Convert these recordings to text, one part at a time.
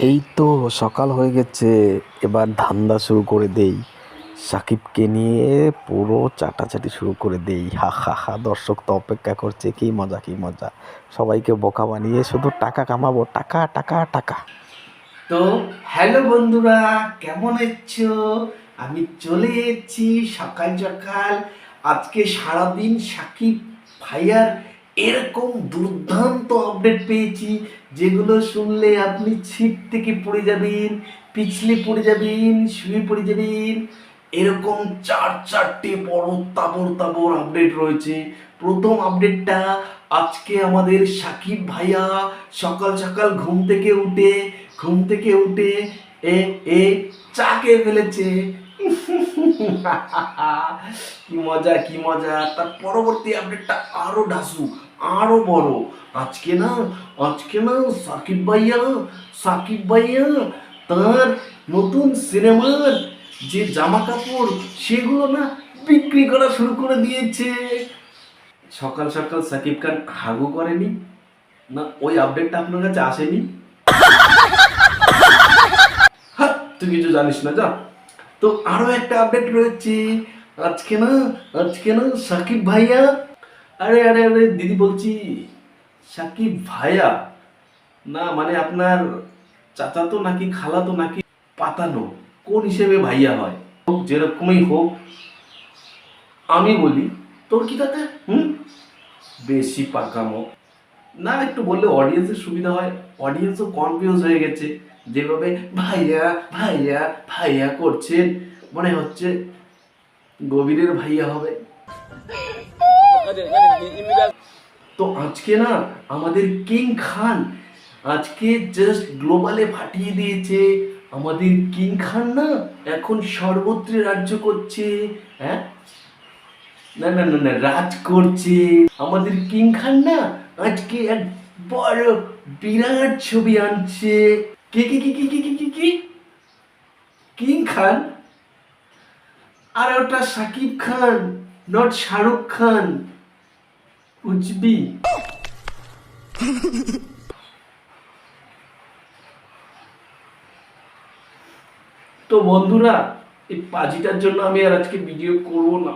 এই তো সকাল হয়ে গেছে, এবার ধান্দা শুরু করে দেই। সাকিবকে নিয়ে পুরো চাটাচাটি শুরু করে দেই। হা হা হা, দর্শক তো অপেক্ষা করছে, কি মজা কি মজা। সবাইকে বোকা বানিয়ে শুধু টাকা কামাবো, টাকা টাকা টাকা। তো হ্যালো বন্ধুরা, কেমন আছো? আমি চলে এসেছি সকাল সকাল। আজকে সারাদিন সাকিব ভাইয়ার এরকম দুর্দান্ত আপডেট পেয়েছি। যেগুলো শুনলে আপনি ছিট থেকে পড়ে যাবেন, পিছলে পড়ে যাবেন, শুয়ে পড়ে যাবেন। এরকম চার চারটে বড় তাবর তাবর আপডেট রয়েছে। প্রথম আপডেটটা আজকে আমাদের সাকিব ভাইয়া সকাল সকাল ঘুম থেকে উঠে, ঘুম থেকে উঠে এ এ, চা ফেলেছে। কি মজা কি মজা। তার পরবর্তী আপডেটটা আরও ডাসু আরও বড়। আজকে না আজকে না সাকিব ভাইয়া সাকিব ভাইয়া তার নতুন সিনেমার যে জামা কাপড় সেগুলো না বিক্রি করা শুরু করে দিয়েছে। সকাল সকাল সাকিব খান হাগু করেনি? না ওই আপডেটটা আপনার কাছে আসেনি? হাত, তুই কিছু জানিস না যা। তো আরও একটা আপডেট রয়েছে। আজকে না আজকে না সাকিব ভাইয়া, আরে আরে আরে, দিদি বলছি, সাকিব ভাইয়া, না মানে আপনার চাচা তো নাকি খালা তো নাকি পাতানো, কোন হিসেবে ভাইয়া হয়? হোক, যেরকমই হোক, আমি বলি, তোর কি কথা হুম? বেশি পাকামো। না একটু বললে অডিয়েন্সের সুবিধা হয়। অডিয়েন্সও কনফিউজ হয়ে গেছে। যেভাবে ভাইয়া ভাইয়া ভাইয়া করছেন, মনে হচ্ছে গভীরের ভাইয়া হবে। তো আজকে না আমাদের কিং খান আজকে জাস্ট গ্লোবালে ফাটিয়ে দিয়েছে। আমাদের কিং খান না এখন সর্বত্রে রাজ্য করছে হ্যাঁ? না না না না, রাজ করছে। আমাদের কিং খান না আজকে এক বড় বিরাট ছবি আনছে। কি কি কি কি কি কি কি কি? কিং খান? আর ওটা সাকিব খান নট শাহরুখ খান। বুঝবি? তো বন্ধুরা এই পাজিটার জন্য আমি আর আজকে ভিডিও করব না।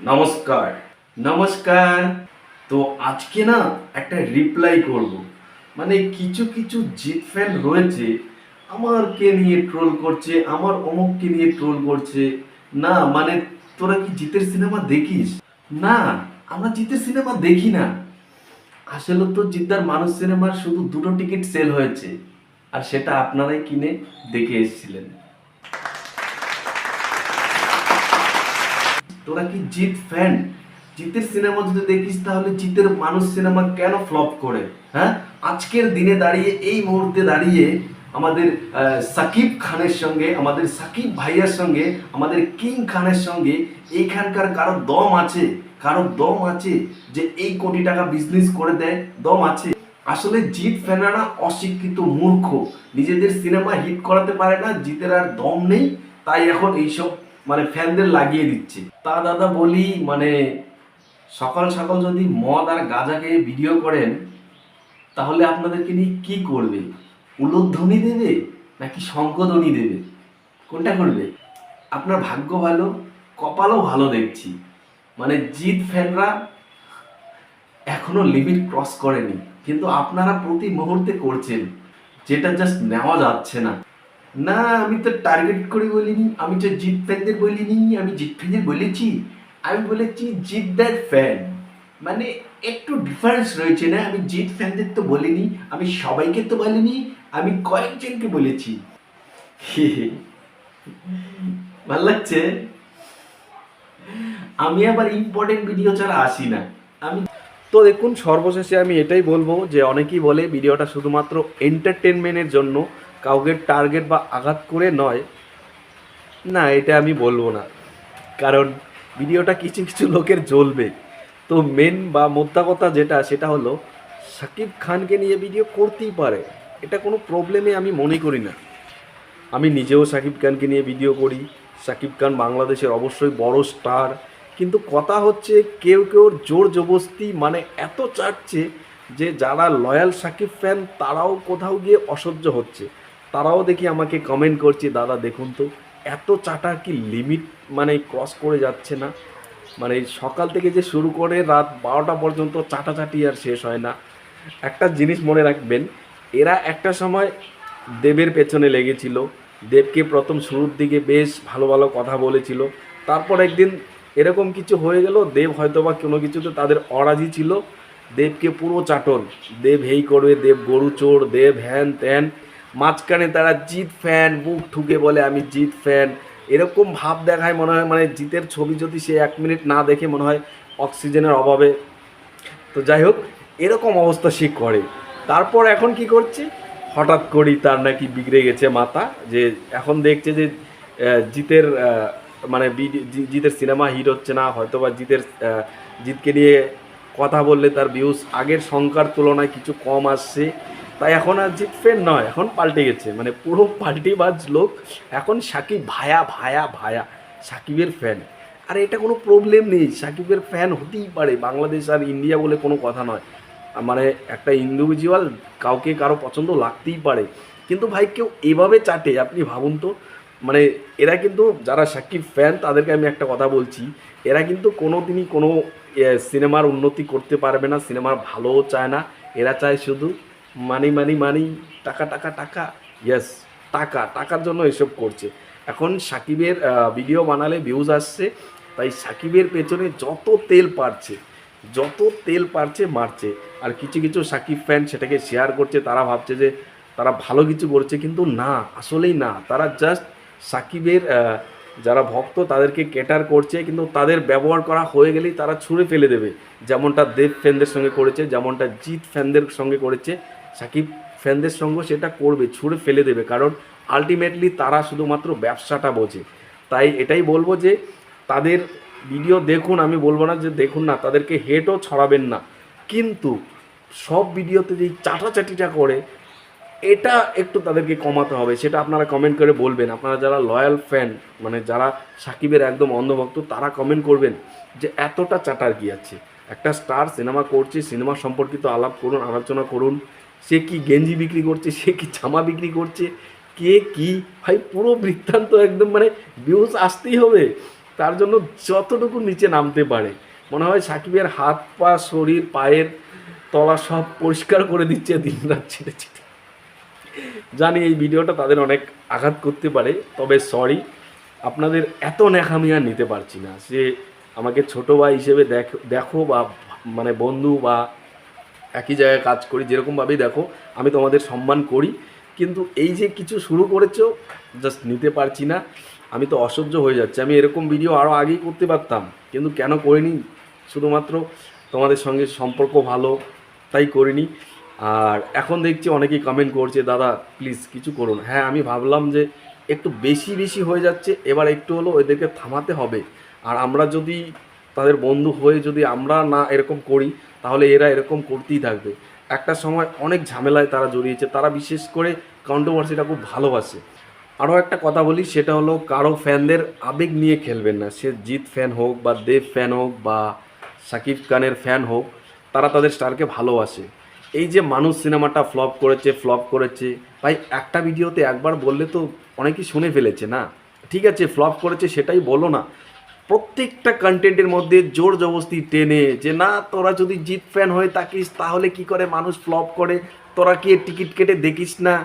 নমস্কার। নমস্কার। তো আজকে না একটা রিপ্লাই করব। মানে কিছু কিছু জিত ফ্যান রয়েছে, আমারকে নিয়ে ট্রোল করছে, আমার অমুককে নিয়ে ট্রোল করছে। না মানে তোরা কি জিতের সিনেমা দেখিস? না, আমরা জিতের সিনেমা দেখি না। আসলে তো জিদ্দার মানুষ সিনেমার শুধু দুটো টিকিট সেল হয়েছে, আর সেটা আপনারাই কিনে দেখে এসেছিলেন। তোরা কি জিত ফ্যান জিতের সিনেমা যদি দেখিস, তাহলে জিতের মানুষ সিনেমা কেন ফ্লপ করে? হ্যাঁ? আজকের দিনে দাঁড়িয়ে, এই মুহূর্তে দাঁড়িয়ে আমাদের সাকিব খানের সঙ্গে, আমাদের সাকিব ভাইয়ার সঙ্গে, আমাদের কিং খানের সঙ্গে এইখানকার কারও দম আছে, কারও দম আছে যে এই কোটি টাকা বিজনেস করে দেয়, দম আছে। আসলে জিৎ ফ্যানারা অশিক্ষিত মূর্খ। নিজেদের সিনেমা হিট করাতে পারে না, জিতের আর দম নেই, তাই এখন এইসব মানে ফ্যানদের লাগিয়ে দিচ্ছে। তা দাদা বলি মানে সকাল সকাল যদি মদ আর গাঁজা খেয়ে ভিডিও করেন, তাহলে আপনাদেরকে নিয়ে কি করবে? উলোধ্বনি দেবে নাকি শঙ্কধ্বনি দেবে? কোনটা করবে? আপনার ভাগ্য ভালো, কপালও ভালো দেখছি। মানে জিৎ ফ্যানরা এখনও লিমিট ক্রস করেনি। কিন্তু আপনারা প্রতি মুহূর্তে করছেন, যেটা জাস্ট নেওয়া যাচ্ছে না। না, আমি তো টার্গেট করে বলিনি, আমি তো জিৎ ফ্যানদের বলিনি, আমি জিৎ ফ্যানদের বলেছি। আমি বলেছি জিতদার ফ্যান মানে একটু ডিফারেন্স রয়েছে না? আমি জিৎ ফ্যানদের তো বলিনি, আমি সবাইকে তো বলিনি, আমি কয়েকজনকে বলেছি। ভালো লাগছে? আমি আবার ইম্পর্টেন্ট ভিডিও ছাড়া আসি না। আমি তো দেখুন, সর্বশেষে আমি এটাই বলব যে অনেকেই বলে ভিডিওটা শুধুমাত্র এন্টারটেনমেন্টের জন্য, কাউকে টার্গেট বা আঘাত করে নয়। না, এটা আমি বলব না। কারণ ভিডিওটা কিছু কিছু লোকের জ্বলবে। তো মেন বা মোদ্দা কথা যেটা, সেটা হলো, সাকিব খানকে নিয়ে ভিডিও করতেই পারে। এটা কোনো প্রবলেমে আমি মনে করি না। আমি নিজেও সাকিব খানকে নিয়ে ভিডিও করি। সাকিব খান বাংলাদেশের অবশ্যই বড় স্টার কিন্তু কথা হচ্ছে, কেউ কেউ জোর জবস্তি মানে এত চাটছে যে যারা লয়াল সাকিব ফ্যান তারাও কোথাও গিয়ে অসহ্য হচ্ছে। তারাও দেখি আমাকে কমেন্ট করছে, দাদা, দেখুন তো। এত চাটা কি লিমিট মানে ক্রস করে যাচ্ছে না? মানে সকাল থেকে যে শুরু করে রাত বারোটা পর্যন্ত চাটাচাটি আর শেষ হয় না। একটা জিনিস মনে রাখবেন, এরা একটা সময় দেবের পেছনে লেগেছিল। দেবকে প্রথম শুরুর দিকে বেশ ভালো ভালো কথা বলেছিল। তারপর একদিন এরকম কিছু হয়ে গেল, দেব হয়তো বা কোনো কিছুতে তাদের অরাজি ছিল। দেবকে পুরো চাটন, দেব হেই করবে, দেব গরু চোর, দেব হ্যান ত্যান। মাঝখানে তারা জিৎ ফ্যান বুক ঠুকে বলে আমি জিৎ ফ্যান। এরকম ভাব দেখায় মনে হয় মানে জিতের ছবি যদি সে এক মিনিট না দেখে মনে হয় অক্সিজেনের অভাবে। তো যাই হোক, এরকম অবস্থা সে করে। তারপর এখন কি করছে? হঠাৎ করেই তার নাকি বিগড়ে গেছে মাথা, যে এখন দেখছে যে জিতের মানে জিতের সিনেমা হিট হচ্ছে না হয়তো বা জিতের জিতকে নিয়ে কথা বললে তার ভিউজ আগের সংখ্যার তুলনায় কিছু কম আসছে। তাই এখন আর জিত ফ্যান নয়, এখন পাল্টে গেছে। মানে পুরো পাল্টিবাজ লোক, এখন সাকিব ভায়া ভায়া ভায়া, সাকিবের ফ্যান আর এটা কোনো প্রবলেম নেই, সাকিবের ফ্যান হতেই পারে, বাংলাদেশ আর ইন্ডিয়া বলে কোনো কথা নয়। মানে একটা ইন্ডিভিজুয়াল কাউকে কারও পছন্দ লাগতেই পারে। কিন্তু ভাই, কেউ এভাবে চাটে, আপনি ভাবুন তো। মানে এরা কিন্তু যারা সাকিব ফ্যান তাদেরকে আমি একটা কথা বলছি, এরা কিন্তু কোনো দিনই কোনো সিনেমার উন্নতি করতে পারবে না, সিনেমার ভালোও চায় না, এরা চায় শুধু মানি মানি মানি, টাকা টাকা টাকা। ইয়াস টাকা, টাকার জন্য এসব করছে। এখন সাকিবের ভিডিও বানালে ভিউজ আসছে, তাই সাকিবের পেছনে যত তেল পারছে, যত তেল পারছে, মারছে। আর কিছু কিছু সাকিব ফ্যান সেটাকে শেয়ার করছে, তারা ভাবছে যে তারা ভালো কিছু করছে, কিন্তু না, আসলেই না। তারা জাস্ট সাকিবের যারা ভক্ত, তাদেরকে কেটার করছে, কিন্তু তাদের ব্যবহার করা হয়ে গেলেই তারা ছুঁড়ে ফেলে দেবে। যেমনটা দেব ফ্যানদের সঙ্গে করেছে, যেমনটা জিৎ ফ্যানদের সঙ্গে করেছে সাকিব ফ্যানদের সঙ্গে সেটা করবে, ছুঁড়ে ফেলে দেবে। কারণ আলটিমেটলি তারা শুধুমাত্র ব্যবসাটা বোঝে। তাই এটাই বলব যে, তাদের ভিডিও দেখুন, আমি বলব না যে দেখুন না, তাদেরকে হেটও ছড়াবেন না। কিন্তু সব ভিডিওতে যেই চাটাচাটিটা করে, এটা একটু তাদেরকে কমাতে হবে, সেটা আপনারা কমেন্ট করে বলবেন। আপনারা যারা লয়াল ফ্যান মানে যারা সাকিবের একদম অন্ধভক্ত, তারা কমেন্ট করবেন যে এতটা চাটার কি আছে। একটা স্টার সিনেমা করছে সিনেমা সম্পর্কিত আলাপ করুন, আলোচনা করুন সে কি গেঞ্জি বিক্রি করছে, সে কি জামা বিক্রি করছে, কে কি? ভাই, পুরো বৃত্তান্ত একদম মানে ভিউজ আসতেই হবে। তার জন্য যতটুকু নিচে নামতে পারে। মনে হয় সাকিবের হাত, পা, শরীর, পায়ের তলা সব পরিষ্কার করে দিচ্ছে দিন রাত ছেড়ে ছেড়ে। জানি এই ভিডিওটা তাদের অনেক আঘাত করতে পারে, তবে সরি আপনাদের এত ন্যাখামি আর নিতে পারছি না। সে আমাকে ছোটো ভাই হিসেবে দেখো বা মানে বন্ধু বা একই জায়গায় কাজ করি, যেরকমভাবেই দেখো, আমি তোমাদের সম্মান করি। কিন্তু এই যে কিছু শুরু করেছ জাস্ট নিতে পারছি না। আমি তো অসহ্য হয়ে যাচ্ছে। আমি এরকম ভিডিও আরও আগেই করতে পারতাম, কিন্তু কেন করিনি? শুধুমাত্র তোমাদের সঙ্গে সম্পর্ক ভালো, তাই করিনি। আর এখন দেখছি অনেকেই কমেন্ট করছে, দাদা প্লিজ কিছু করুন হ্যাঁ আমি ভাবলাম যে একটু বেশি বেশি হয়ে যাচ্ছে, এবার একটু হলো এদেরকে থামাতে হবে। আর আমরা যদি তাদের বন্ধু হয়ে যদি আমরা না এরকম করি তাহলে এরা এরকম করতেই থাকবে। একটা সময় অনেক ঝামেলায় তারা জড়িয়েছে। তারা বিশেষ করে কন্ট্রোভার্সিটা খুব ভালোবাসে। আরও একটা কথা বলি, সেটা হলো কারও ফ্যানদের আবেগ নিয়ে খেলবেন না। সে জিৎ ফ্যান হোক বা দেব ফ্যান হোক বা সাকিব খানের ফ্যান হোক, তারা তাদের স্টারকে ভালোবাসে। এই যে মানুষ সিনেমাটা ফ্লপ করেছে ফ্লপ করেছে, ভাই একটা ভিডিওতে একবার বললে তো অনেকেই শুনে ফেলেছে না? ঠিক আছে, ফ্লপ করেছে সেটাই বলো না। প্রত্যেকটা কন্টেন্টের মধ্যে জোর জবস্তি টেনে যে, না, তোরা যদি জিত ফ্যান হয়ে থাকিস, তাহলে কি করে মানুষ ফ্লপ করে? তোরা কি টিকিট কেটে দেখিস না?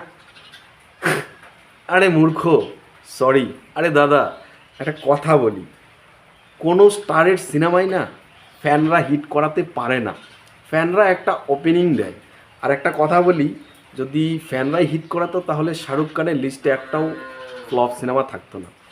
আরে মূর্খ সরি আরে দাদা, একটা কথা বলি। কোনো স্টারের সিনেমাই না ফ্যানরা হিট করাতে পারে না। ফ্যানরা একটা ওপেনিং দেয়। আর একটা কথা বলি, যদি ফ্যানরাই হিট করাতো, তাহলে শাহরুখ খানের লিস্টে একটাও ফ্লপ সিনেমা থাকতো না।